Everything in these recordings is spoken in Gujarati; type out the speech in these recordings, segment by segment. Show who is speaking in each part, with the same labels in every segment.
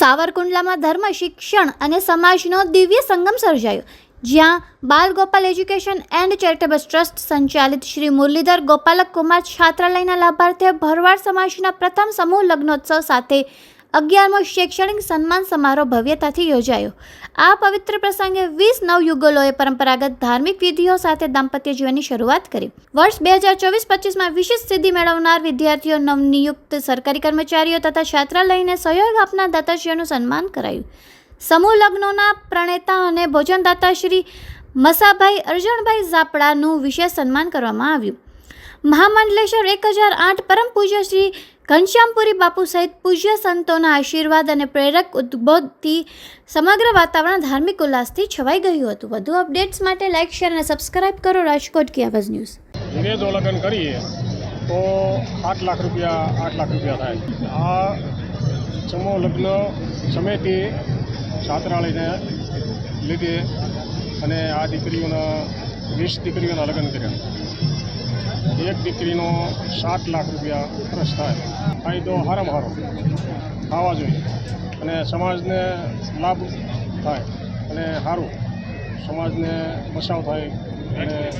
Speaker 1: સાવરકુંડલામાં ધર્મ, શિક્ષણ અને સમાજનો દિવ્ય સંગમ સર્જાયો, જ્યાં Bal Gopal education and charitable trust સંચાલિત શ્રી મુરલીધર ગોપાલક કુમાર છાત્રાલયના લાભાર્થે ભરવાડ સમાજના પ્રથમ સમૂહ લગ્નોત્સવ સાથે અગિયારમો શૈક્ષણિક સન્માન સમારોહ ભવ્યતાથી યોજાયો. આ પવિત્ર પ્રસંગે વીસ નવયુગલોએ પરંપરાગત ધાર્મિક વિધિઓ સાથે દાંપત્ય જીવનની શરૂઆત કરી. વર્ષ બે હજાર ચોવીસ પચીસમાં વિશિષ્ટ સિદ્ધિ મેળવનાર વિદ્યાર્થીઓ, નવનિયુક્ત સરકારી કર્મચારીઓ તથા છાત્રાલયને સહયોગ આપનાર દાતાશ્રીઓનું સન્માન કરાયું. સમૂહ લગ્નોના પ્રણેતા અને ભોજનદાતાશ્રી મસાભાઈ અર્જણભાઈ ઝાપડાનું વિશેષ સન્માન કરવામાં આવ્યું. મહામંડલેશ્વર એક હજાર આઠ પરમ પૂજ્ય શ્રી ઘનશ્યામપુરી બાપુ સહિત પૂજ્ય સંતોના આશીર્વાદ અને પ્રેરક ઉદ્બોધથી સમગ્ર વાતાવરણ ધાર્મિક ઉલ્લાસથી છવાઈ ગયું હતું. વધુ અપડેટ્સ માટે લાઇક શેર અને સબસ્ક્રાઇબ કરો રાજકોટ કી આવાજ ન્યૂઝ.
Speaker 2: વિનેદો લગ્ન કરીએ તો આઠ લાખ રૂપિયા, આઠ લાખ રૂપિયા થાય. આ સમૂહ લગ્ન સમિતિ છાત્રાલયને લીધે અને આ દીકરીઓના, વીસ દીકરીઓના લગ્ન કર્યા. એક દીકરીનો સાત લાખ રૂપિયા ખર્ચ થાય. ફાયદો હારામાં હારો. થવા જોઈએ. અને સમાજને લાભ થાય. અને સારું સમાજને બચાવ થાય. અને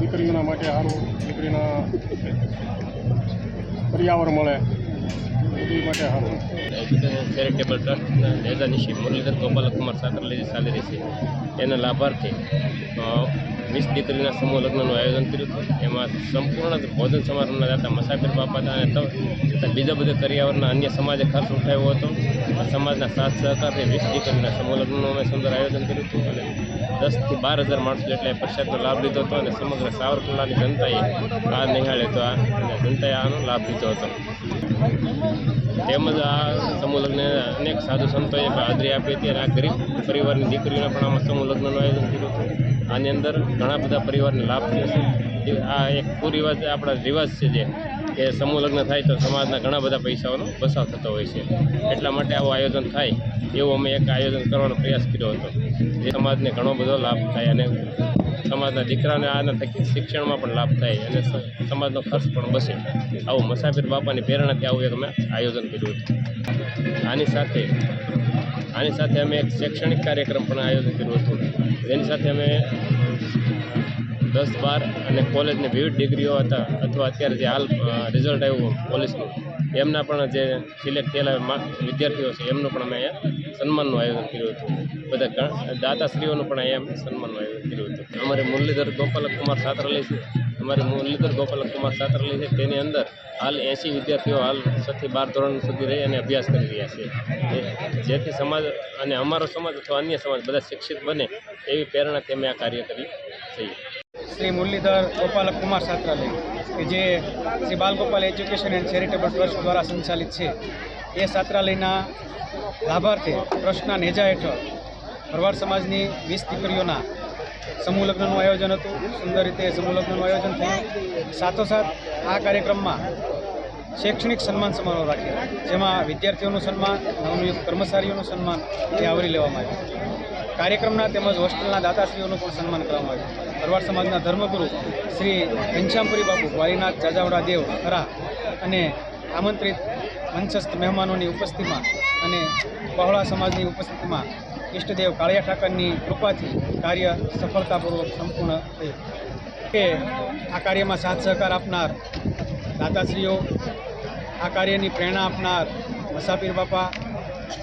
Speaker 2: દીકરીઓના માટે સારું દીકરીના પર્યાવરણ મળે.
Speaker 3: ચેરિટેબલ ટ્રસ્ટના નેતા નિશી મુરલીધર ગોપાલકુમાર સાકરલેજી ચાલી રહી છે. એના લાભાર્થે વીસ દીકરીના સમૂહ લગ્નનું આયોજન કર્યું હતું. એમાં સંપૂર્ણ ભોજન સમારોહના દાતા મસાફિર બાપા હતા અને બીજા બધા કરિયાવરના અન્ય સમાજે ખર્ચ ઉઠાવ્યો હતો. આ સમાજના સાથ સહકારથી વીસ દીકરીના સમૂહ લગ્નનું અમે સુંદર આયોજન કર્યું હતું અને દસથી બાર હજાર માણસો એટલે પ્રસાદનો લાભ લીધો હતો અને સમગ્ર સાવરકુંડલાની જનતાએ આ નિહાળ્યો તો આ અને જનતાએ આનો લાભ લીધો હતો. તેમજ આ સમૂહ લગ્ન અનેક સાધુ સંતોએ હાજરી આપી હતી અને આ ગરીબ પરિવારની દીકરીઓને પણ આમાં સમૂહ આયોજન કર્યું હતું. આની અંદર ઘણા બધા પરિવારને લાભ થયો છે. આ એક કુરિવાજ, આપણા રિવાજ છે જે. કે સમૂહ લગ્ન થાય તો સમાજના ઘણા બધા પૈસાઓનો બચાવ થતો હોય છે. એટલા માટે આવું આયોજન થાય એવું અમે એક આયોજન કરવાનો પ્રયાસ કર્યો હતો. જે સમાજને ઘણો બધો લાભ થાય અને સમાજના દીકરાને આના થકી શિક્ષણમાં પણ લાભ થાય અને સમાજનો ખર્ચ પણ બસે આવું મસાફિર બાપાની પ્રેરણાથી આવું એક અમે આયોજન કર્યું હતું. આની સાથે આની સાથે અમે એક શૈક્ષણિક કાર્યક્રમ પણ આયોજન કર્યું હતું. જેની સાથે અમે દસ બાર અને કોલેજની વિવિધ ડિગ્રીઓ હતા અથવા અત્યારે જે હાલ રિઝલ્ટ આવ્યું પોલીસનું, એમના પણ જે સિલેક્ટ થયેલા વિદ્યાર્થીઓ છે, એમનું પણ અમે અહીંયા સન્માનનું આયોજન કર્યું હતું. બધા દાતાશ્રીઓનું પણ અહીંયા સન્માનનું આયોજન કર્યું હતું. અમારે મુરલીધર ગોપાલક કુમાર છાત્રાલય છે. અમારે મુરલીધર ગોપાલક કુમાર છાત્રાલય છે. તેની અંદર હાલ એંસી વિદ્યાર્થીઓ હાલ છથી બાર ધોરણ સુધી રહી અને અભ્યાસ કરી રહ્યા છે. જેથી સમાજ અને અમારો સમાજ અથવા અન્ય સમાજ બધા શિક્ષિત બને એવી પ્રેરણાથી અમે આ કાર્ય કરી છીએ.
Speaker 4: શ્રી મુરલીધર ગોપાલક કુમાર છાત્રાલય કે જે Shri Balgopal education and charitable trust દ્વારા સંચાલિત છે. એ છાત્રાલયના લાભાર્થે ટ્રસ્ટના નેજા હેઠળ ભરવાડ સમાજની વીસ દીકરીઓના સમૂહ લગ્નનું આયોજન હતું. સુંદર રીતે સમૂહ લગ્નનું આયોજન થયું. સાથોસાથ આ કાર્યક્રમમાં શૈક્ષણિક સન્માન સમારોહ રાખ્યો. જેમાં વિદ્યાર્થીઓનું સન્માન, નવનિયુક્ત કર્મચારીઓનું સન્માન એ આવરી લેવામાં આવ્યું. કાર્યક્રમના તેમજ હોસ્ટેલના દાતાશ્રીઓનું પણ સન્માન કરવામાં આવ્યું. ભરવાડ સમાજના ધર્મગુરુ શ્રી ઘનશ્યામપુરી બાપુ વારીનાથ જાજાવડા દેવ ખરા અને આમંત્રિત મંચસ્થ મહેમાનોની ઉપસ્થિતિમાં અને બહોળા સમાજની ઉપસ્થિતિમાં ઈષ્ટદેવ કાળિયા ઠાકરની કૃપાથી કાર્ય સફળતાપૂર્વક સંપૂર્ણ થયું. કે આ કાર્યમાં સાથ સહકાર આપનાર દાતાશ્રીઓ, આ કાર્યની પ્રેરણા આપનાર મસાપીર બાપા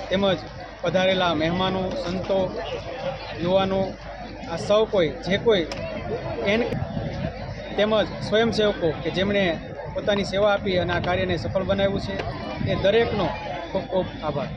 Speaker 4: તેમજ પધારેલા મહેમાનો, સંતો, યુવાનો, આ સૌ કોઈ, જે કોઈ એન તેમજ સ્વયંસેવકો કે જેમણે પોતાની સેવા આપી અને આ કાર્યને સફળ બનાવ્યું છે, એ દરેકનો ખૂબ ખૂબ આભાર.